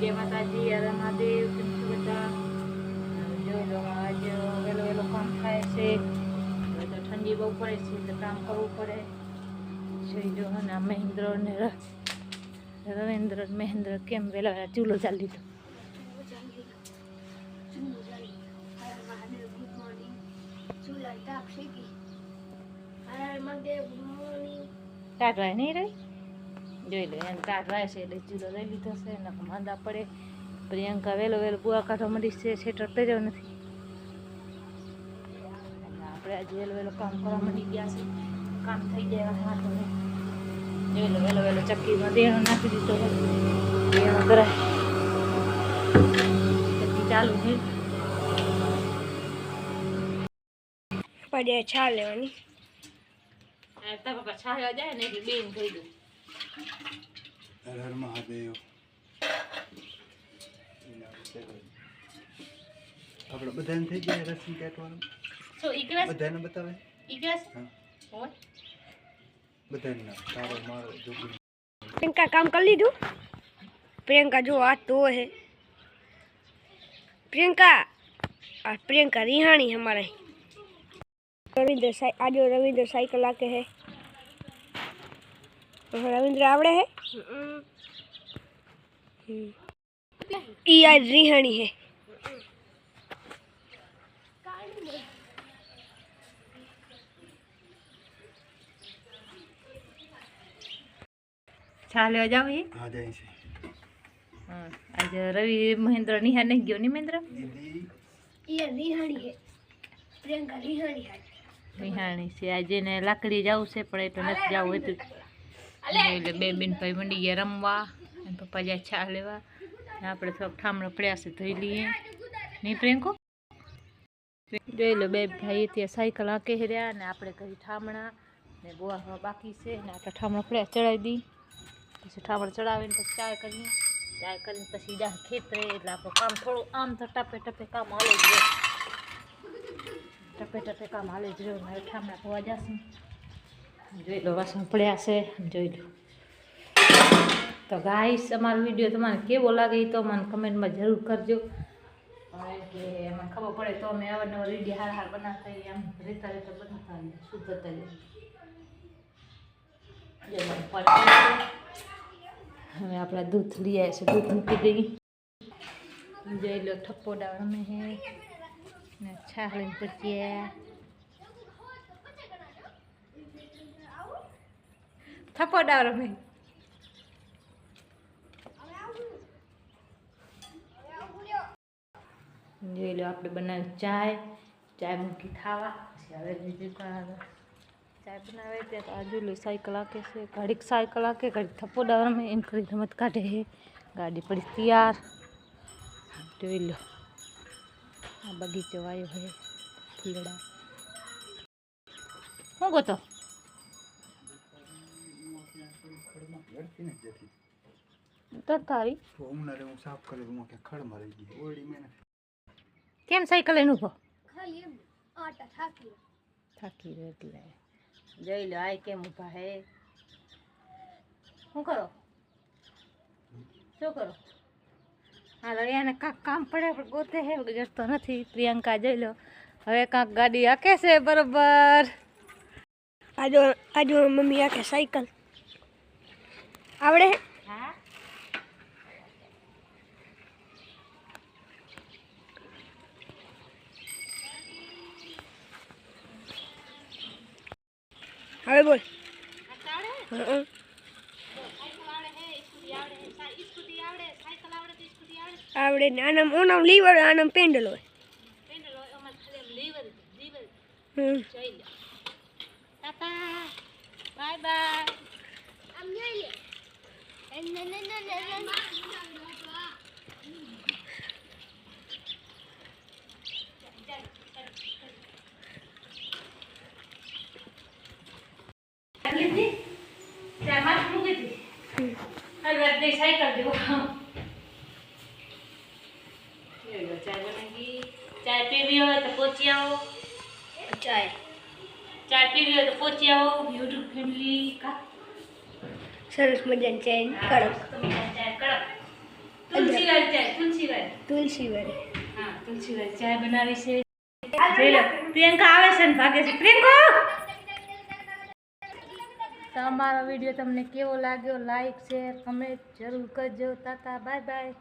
જય માતાજી હરે મહાદેવ, કેમ છો બધા? જો જો, આજ વહેલો વહેલો કામ થાય છે. હવે તો ઠંડી બહુ પડે છે તો કામ કરવું પડે. જોઈ જો અને મહેન્દ્ર ને રવિન્દ્ર, મહેન્દ્ર કેમ વહેલા વહેલા ચૂલો ચાલી લીધો? કાઢવાય નહીં રહી જોઈ લો એને કાઢવાય છે એટલે ચૂલો લઈ લીધો છે એને માંદા પડે. પ્રિયંકા વહેલો વહેલો બુઆ કાઢવા મળી છે સેટર પહેર્યો નથી. આપણે આજે વહેલો વહેલો કામ કરવા મળી ગયા છે. કામ થઈ જાય હાથ જોઈ લો વહેલો વહેલો ચક્કીમાં દેણો નાખી દીધો દેણો કરાય. ચક્કી ચાલુ છે. પડે છા લેવાની. પપ્પા છાયા જાય ને એટલે બેન થઈ ગયું હર હર મહાદેવ. આપણે બધાને થઈ જાય રસી કાઢવાનું? સો ઈગ્રાસ બધાને બતાવે? ઈગ્રાસ હા. બધાને ના તારો મારો જોગી પ્રિયંકા કામ કરી લીધું? પ્રિયંકા જો આ તો હે પ્રિયંકા આ પ્રિયંકા રિહાણી હમારે રવિન્દ્ર આજે રવિન્દ્ર સાયકલ આકે હે રવિન્દ્ર આવડે હે? ઈ આ રીહાણી હે. ચાલ્યો જાવ એ હા? જાય છે. આજે રવિ મહેન્દ્ર નિહા નહીં ગયો ની મહેન્દ્ર? ઈ રીહાણી હે. પ્રિયંકા રીહાણી હે નિહાણી છે આજે ને લાકડી જવું છે પણ તો નથી જવું હતું એટલે બે બેન ભાઈ મંડી ગયા રમવા. અને પપ્પા જાય ચા લેવા. આપણે થોડોક ઠામણો પડ્યા છે ધોઈ લઈએ. નહીં પ્રિયંકો? જોઈ લો બે ભાઈ ત્યાં સાયકલ આંકે રહ્યા ને આપણે કરી ઠામણા. ને ગોવા બાકી છે ને આપણે ઠામણો પડ્યા ચડાવી દી. પછી ઠામણ ચડાવીને પછી ચાય કરીએ. ચાય કરીને પછી જા ખેતરે એટલે આપણું કામ થોડું આમ તો ટપે ટપે કામ હાલે જ રહ્યો ટપે ટપે કામ હાલે જ રહ્યો મારે ઠામણા ધોવા જશે. જોઈ લો વાસણ પડ્યા છે જોઈ લો. તો ગાઈસ અમારો વીડિયો તમારે કેવો લાગે તો મને કમેન્ટમાં જરૂર કરજો. કે એમાં ખબર પડે તો અમે અવારનવાર વીડિયો હાર હાર બનાવતા હોઈએ આમ રહેતા રહેતા બનાવતા હોઈએ શુદ્ધતા હોઈએ. જો મને પડે હવે આપણા દૂધ લઈ આવ્યા છે દૂધ મૂકી દઈએ. જોઈ લો ઠપ્પો ડાળ હે. ને ભજીયા થપ્પો ડાળ રમે જોઈ લો, આપણે બનાવી ચાય. ચાય મૂકી ખાવા. હવે બીજું ચાય બનાવે ત્યાં તો આજુ લો, સાયકલ આકે છે. ઘડીક સાયકલ આકે, ઘડીક થપ્પો ડાળ રમે એમ કરી રમત કાઢે છે. ગાડી પડી તૈયાર. જોઈ લો. આ બગીચો આવ્યો હે ફૂલડા શું ગોતો? ખડમાં લડતી નથી જતી તર તારી તો ઉમનારે હું સાફ કરે તો કે ખડમાં રહી ગઈ ઓડી મેને કેમ સાયકલ એનું ભો ખાલી એમ આટા થાકી થાકી એટલે જઈ લો આય કેમ ઊભા હે શું કરો શું કરો હાલો એને કાંક કામ પડે પણ ગોતે હે જડતો નથી પ્રિયંકા જઈ લો હવે કાંક ગાડી આકે છે બરોબર આજો આજો મમ્મી આકે સાયકલ આવડે? હવે બોલ. આવડે ને. આનામ, ઓનામ લીવર આનામ પેન્ડલ હોય. Bye bye. આમ જોઈ લે ચાય પીવી હોય તો પહોંચી આવો. ચાય ચાય પીવી હોય તો પહોંચી આવો યુટ્યુબ ફેમિલી કા સરસ મજાની ચેન કડક. તુલસીવાળી હા તુલસીવાળી ચાય બનાવી છે. જોઈ લો પ્રિયંકા આવે છે ને ભાગે છે. પ્રિયંકા! તો અમારો વીડિયો તમને કેવો લાગ્યો? લાઈક શેર કમેન્ટ જરૂર કરજો. તાતા બાય બાય